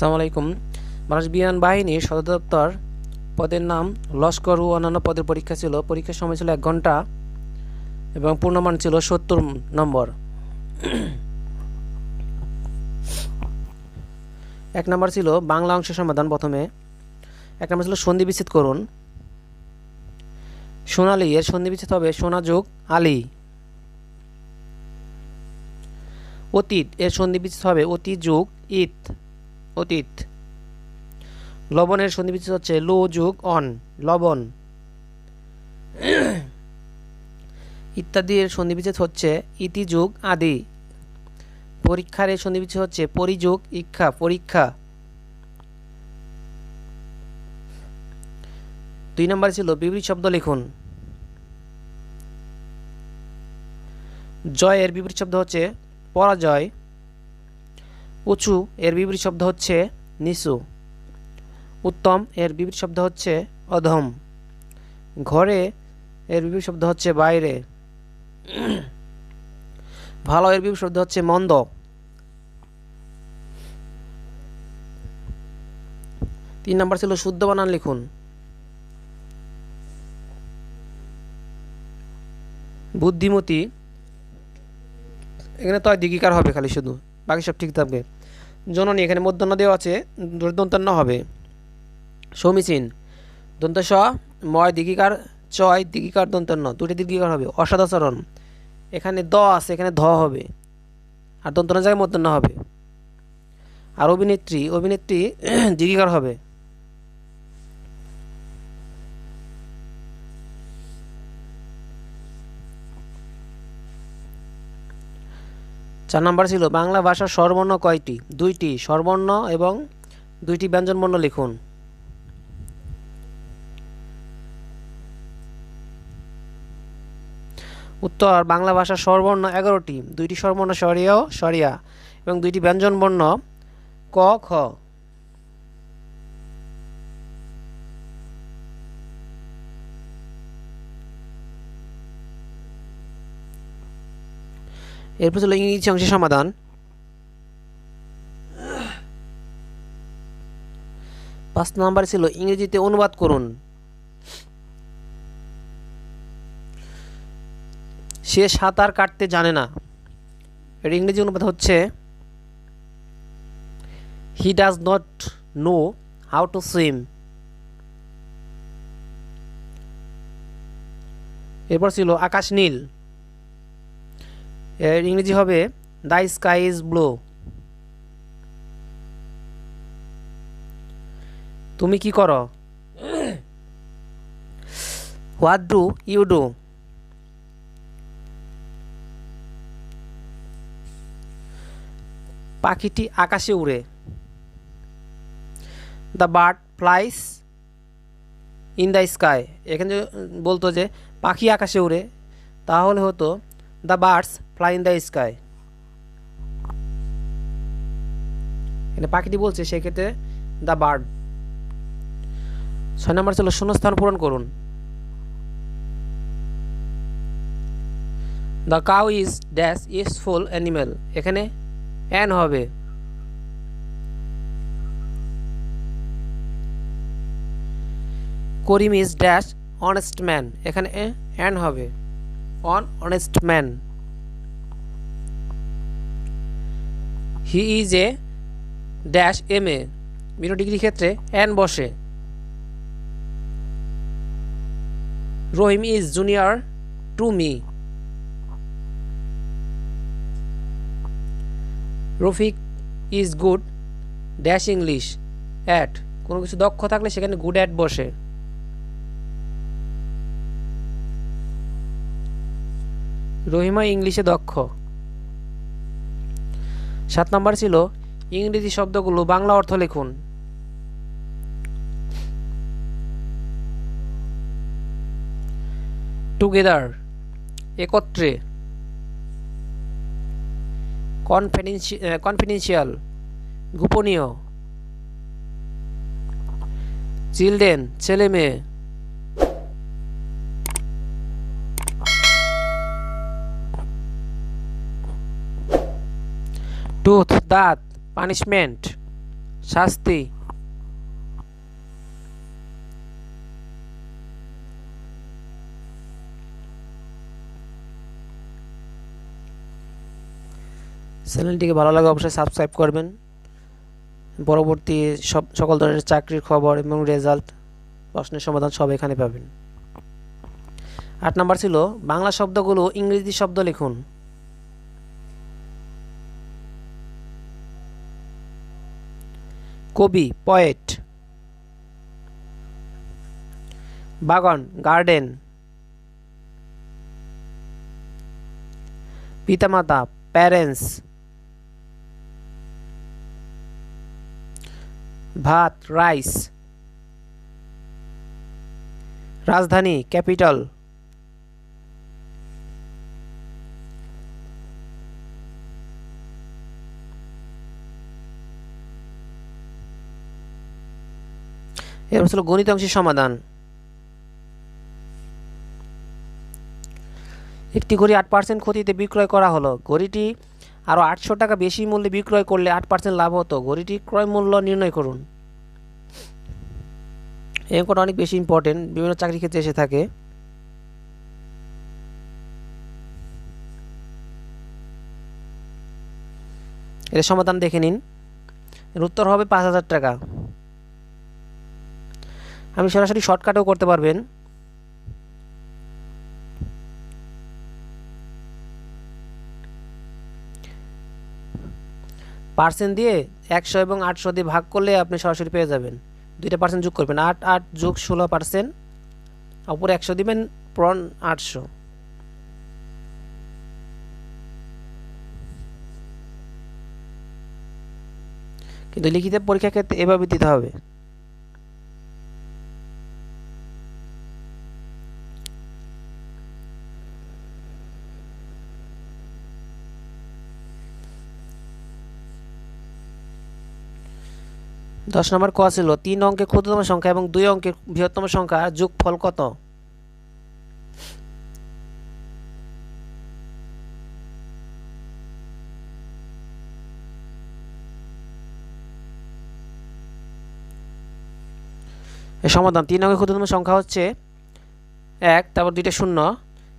আসসালামু আলাইকুম। বাংলাদেশ বিমান বাহিনীর সদর দপ্তর পদের নাম লস্কর ও অন্যান্য পদের পরীক্ষা ছিল। পরীক্ষার সময় ছিল এক ঘণ্টা এবং পূর্ণমান ছিল সত্তর নম্বর। এক নম্বর ছিল বাংলা অংশের সমাধান প্রথমে। এক নম্বর ছিল সন্ধি বিচ্ছেদ করুন। সোনালি, এর সন্ধি বিচ্ছেদ হবে সোনা যোগ আলী। অতীত, এর সন্ধি বিচ্ছেদ হবে অতি যোগ ইত। অতীত। লবণের সন্ধি বিচ্ছেদ হচ্ছে লো যোগ অন, লবণ। ইত্যাদি এর সন্ধি হচ্ছে ইতি যোগ আদি। পরীক্ষার এর সন্ধি বিচ্ছেদ হচ্ছে পরিযোগ ইচ্ছা পরীক্ষা। দুই নম্বর ছিল বিপরীত শব্দ লিখুন। জয় এর বিপরীত শব্দ হচ্ছে পরাজয়। উঁচু, এর বিপরীত শব্দ হচ্ছে নিচু। উত্তম, এর বিপরীত শব্দ হচ্ছে অধম। ঘরে, এর বিপরীত শব্দ হচ্ছে বাইরে। ভালো, এর বিপরীত শব্দ হচ্ছে মন্দ। তিন নম্বর ছিল শুদ্ধ বানান লিখুন। বুদ্ধিমতী। এখানে তয় দিগিকার হবে খালি শুধু। বাকি সব ঠিক থাকবে। জননী, এখানে মধ্যাহ্ন দেওয়া আছে, দন্তান্ন হবে। সমীচীন দন্ত স ময় দীঘিকার চয় দীঘিকার দন্তান্ন দুটি দিঘিকার হবে অসদাচরণ এখানে দ আছে, এখানে ধ হবে। আর দন্তন জায়গায় মধ্যাহ্ন হবে। আর অভিনেত্রী অভিনেত্রী দীঘিকার হবে। চার নাম্বার ছিল, বাংলা ভাষার স্বরবর্ণ কয়টি? দুইটি, স্বরবর্ণ এবং দুইটি ব্যঞ্জনবর্ণ লিখুন। উত্তর, বাংলা ভাষার স্বরবর্ণ এগারোটি, দুইটি স্বরবর্ণ সরিয়া সরিয়া এবং দুইটি ব্যঞ্জনবর্ণ ক, খ। এরপর ছিল ইংরেজি অংশের সমাধান। পাঁচ নাম্বার ছিল ইংরেজিতে অনুবাদ করুন। সে সাঁতার কাটতে জানে না। এর ইংরেজি অনুবাদ হচ্ছে he does not know how to swim এরপর ছিল আকাশ নীল। এর ইংরেজি হবে দ্য স্কাই ইজ ব্লু তুমি কি করো? হোয়াট ডু ইউ ডু পাখিটি আকাশে উড়ে। The bird flies in the sky এখানে বলতো যে, পাখি আকাশে উড়ে। তাহলে হতো the birds fly in the sky এখানে পাখিটি বলছে, সেক্ষেত্রে দ্য বার্ড ছয় নম্বর ছিল শূন্যস্থান পূরণ করুন। The cow is dash useful animal এখানে অ্যান হবে। Karim is dash honest man এখানে অ্যান হবে। An honest man he is a dash M A মিনো degree ক্ষেত্রে অ্যান বসে। Rahim is junior to me Rafiq is good dash English at কোনো কিছু দক্ষ থাকলে সেখানে গুড অ্যাট বসে। রহিমা ইংলিশে দক্ষ। সাত নম্বর ছিল ইংরেজি শব্দগুলো বাংলা অর্থ লিখুন। টুগেদার একত্রে। কনফিডেন্সিয়াল গোপনীয়। চিলড্রেন ছেলে মেয়ে টুথ দাঁত পানিশমেন্ট শাস্তি। চ্যানেলটিকে ভালো লাগে অবশ্যই সাবস্ক্রাইব করবেন। পরবর্তী সব, সকল ধরনের চাকরির খবর এবং রেজাল্ট প্রশ্নের সমাধান সব এখানে পাবেন। আট নাম্বার ছিল বাংলা শব্দগুলো ইংরেজি শব্দ লিখুন। কবি পয়েট বাগান গার্ডেন পিতামাতা প্যারেন্টস ভাত রাইস রাজধানী ক্যাপিটাল ছিল গণিত অংশের সমাধান। একটি ঘড়ি আট পার্সেন্ট ক্ষতিতে বিক্রয় করা হলো। ঘড়িটি আরও আটশো টাকা বেশি মূল্যে বিক্রয় করলে আট পার্সেন্ট লাভ হতো। ঘড়িটি ক্রয় মূল্য নির্ণয় করুন। এই অঙ্কটা অনেক বেশি ইম্পর্টেন্ট বিভিন্ন চাকরি ক্ষেত্রে এসে থাকে। এর সমাধান দেখে নিন। এর উত্তর হবে পাঁচ হাজার টাকা। আমি সরাসরি শর্টকাটও করতে পারবেন। পার্সেন্ট দিয়ে একশো এবং আটশো দিয়ে ভাগ করলে আপনি সরাসরি পেয়ে যাবেন। দুইটা পার্সেন্ট যোগ করবেন। আট আট যোগ ষোলো পার্সেন্ট উপরে একশো দিবেন প্রন আটশো। কিন্তু লিখিত পরীক্ষা ক্ষেত্রে এভাবে দিতে হবে। দশ নম্বর ক ছিল, তিন অঙ্কের ক্ষুদ্রতম সংখ্যা এবং দুই অঙ্কের বৃহত্তম সংখ্যা, যোগফল কত? সমাধান, তিন অঙ্কের ক্ষুদ্রতম সংখ্যা হচ্ছে এক, তারপর দুইটা শূন্য,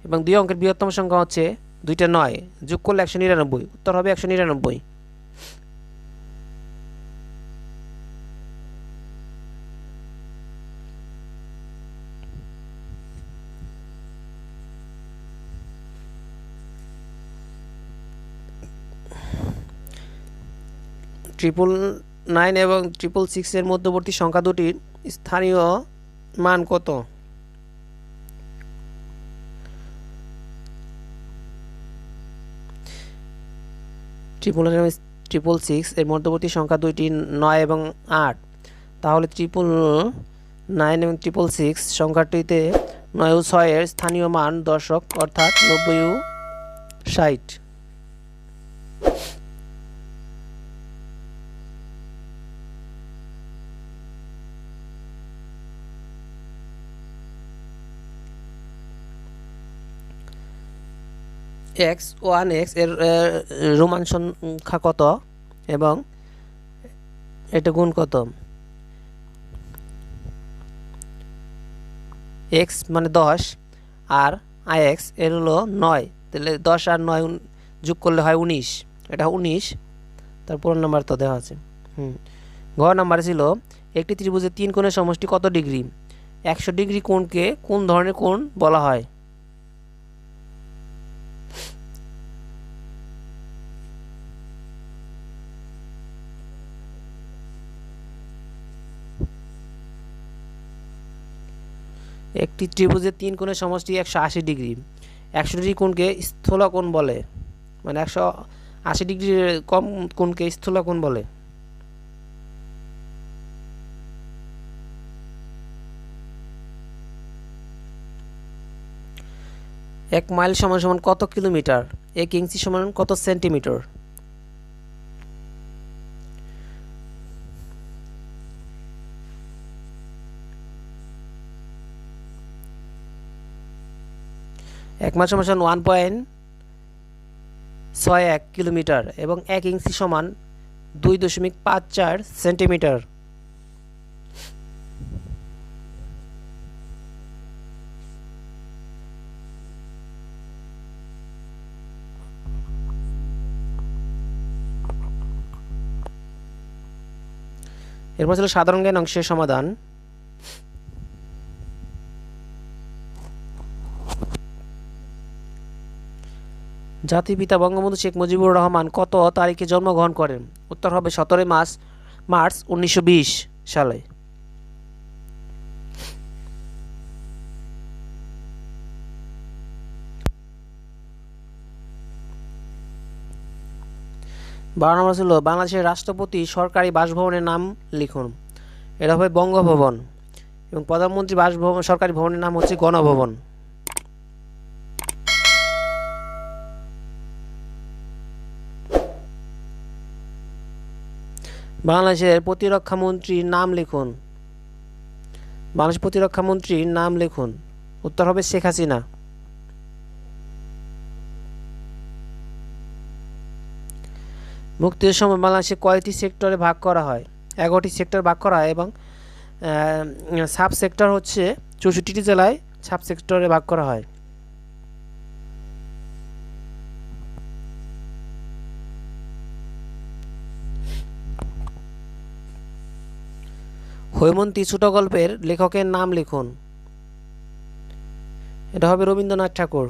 এবং দুই অঙ্কের বৃহত্তম সংখ্যা হচ্ছে দুইটা নয়, যোগ করলে একশো নিরানব্বই, উত্তর হবে একশো নিরানব্বই। ট্রিপল নাইন এবং ট্রিপল সিক্সের মধ্যবর্তী সংখ্যা দুটির স্থানীয় মান কত? ট্রিপল নাইন এবং ট্রিপল সিক্স এর মধ্যবর্তী সংখ্যা দুইটি নয় এবং আট। তাহলে ট্রিপল নাইন এবং ট্রিপল সিক্স সংখ্যাটিতে নয় ও ছয়ের স্থানীয় মান দশক অর্থাৎ নব্বই ও ষাট। এক্স ওয়ান এক্সের রোমান সংখ্যা কত এবং এটা গুণ কত? এক্স মানে দশ আর আই এক্সের হলো নয়। তাহলে দশ আর নয় যোগ করলে হয় উনিশ। এটা উনিশ। তার পুরো নাম্বার তো দেওয়া আছে। হুম। ঘ নাম্বার ছিল একটি ত্রিভুজের তিন কোণের সমষ্টি কত ডিগ্রি? একশো ডিগ্রি কোণকে কোন ধরনের কোণ বলা হয়? একটি ত্রিভুজের তিন কোণের সমষ্টি একশো আশি ডিগ্রি। একশো ডিগ্রি কোণকে স্থূলকোণ বলে। মানে একশো আশি ডিগ্রির কম কোণকে স্থূলকোণ বলে। এক মাইল সমান সমান কত কিলোমিটার? এক ইঞ্চি সমান কত সেন্টিমিটার? এক সমান সমান ওয়ান পয়েন্ট ছয় এক কিলোমিটার এবং এক ইঞ্চি সমান দুই দশমিক পাঁচ চার সেন্টিমিটার। এরপর ছিল সাধারণ জ্ঞান অংশের সমাধান। জাতির পিতা বঙ্গবন্ধু শেখ মুজিবুর রহমান কত তারিখে জন্মগ্রহণ করেন? উত্তর হবে সতেরোই মার্চ মার্চ উনিশশো বিশ সালে। বারো নম্বর ছিল বাংলাদেশের রাষ্ট্রপতি সরকারি বাসভবনের নাম লিখুন। এটা হবে বঙ্গভবন এবং প্রধানমন্ত্রী বাসভবন, সরকারি ভবনের নাম হচ্ছে গণভবন। বাংলাদেশের প্রতিরক্ষা মন্ত্রীর নাম লিখুন। বাংলাদেশ প্রতিরক্ষা মন্ত্রীর নাম লিখুন। উত্তর হবে শেখ হাসিনা। মুক্তির সময় বাংলাদেশে কয়টি সেক্টরে ভাগ করা হয়? এগারোটি সেক্টর ভাগ করা হয় এবং সাব সেক্টর হচ্ছে চৌষট্টিটি জেলায় সাব সেক্টরে ভাগ করা হয়। হৈমন্তী ছোট গল্পের লেখকের নাম লিখুন। এটা হবে রবীন্দ্রনাথ ঠাকুর।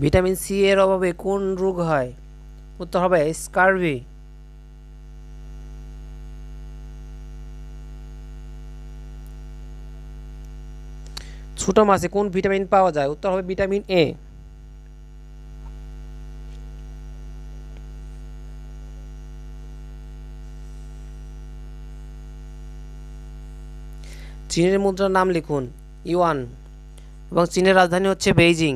ভিটামিন সি এর অভাবে কোন রোগ হয়? উত্তর হবে স্কারভি। ছোট মাছে কোন ভিটামিন পাওয়া যায়? উত্তর হবে ভিটামিন এ। চীনের মুদ্রার নাম লিখুন, ইউয়ান, এবং চীনের রাজধানী হচ্ছে বেইজিং।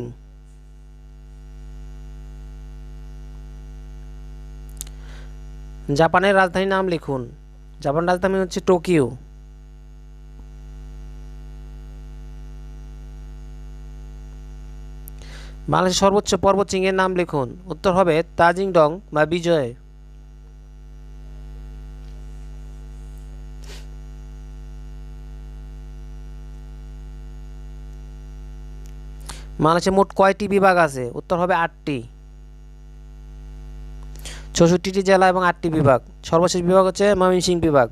জাপানের রাজধানীর নাম লিখুন। জাপান রাজধানী হচ্ছে টোকিও। বাংলাদেশের সর্বোচ্চ পর্বত চিংয়ের নাম লিখুন। উত্তর হবে তাজিং ডং বা বিজয়। বাংলাদেশে মোট কয়টি বিভাগ আছে? উত্তর হবে আটটি। চৌষট্টিটি জেলা এবং আটটি বিভাগ। সর্বশেষ বিভাগ হচ্ছে ময়মনসিংহ বিভাগ।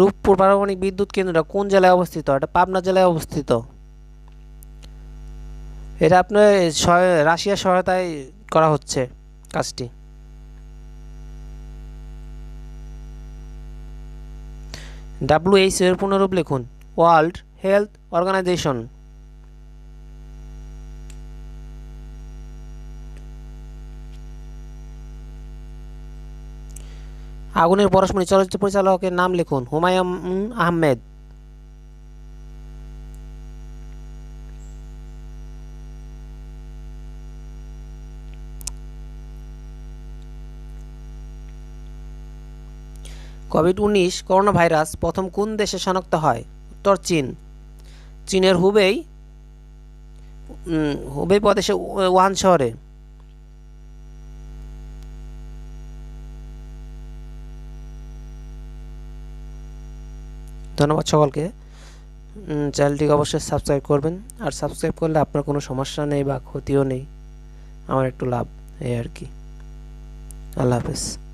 রূপপুর পারমাণবিক বিদ্যুৎ কেন্দ্রটা কোন জেলায় অবস্থিত? এটা পাবনা জেলায় অবস্থিত। এটা আপনার রাশিয়ার সহায়তায় করা হচ্ছে কাজটি। ডাব্লিউএইচ এর পুনরূপ লিখুন ওয়ার্ল্ড হেলথ অর্গানাইজেশন আগুনের পরশমণি চলচ্চিত্র পরিচালকের নাম লিখুন হুমায়ুন আহমেদ। কোভিড উনিশ করোনা ভাইরাস প্রথম কোন দেশে শনাক্ত হয়? উত্তর চীন। চীনের হুবেই হুবেই প্রদেশে ওয়ান শহরে। ধন্যবাদ সকলকে। চ্যানেলটিকে অবশ্যই সাবস্ক্রাইব করবেন। আর সাবস্ক্রাইব করলে আপনার কোনো সমস্যা নেই বা ক্ষতিও নেই। আমার একটু লাভ, এই আর কি। আল্লাহ হাফেজ।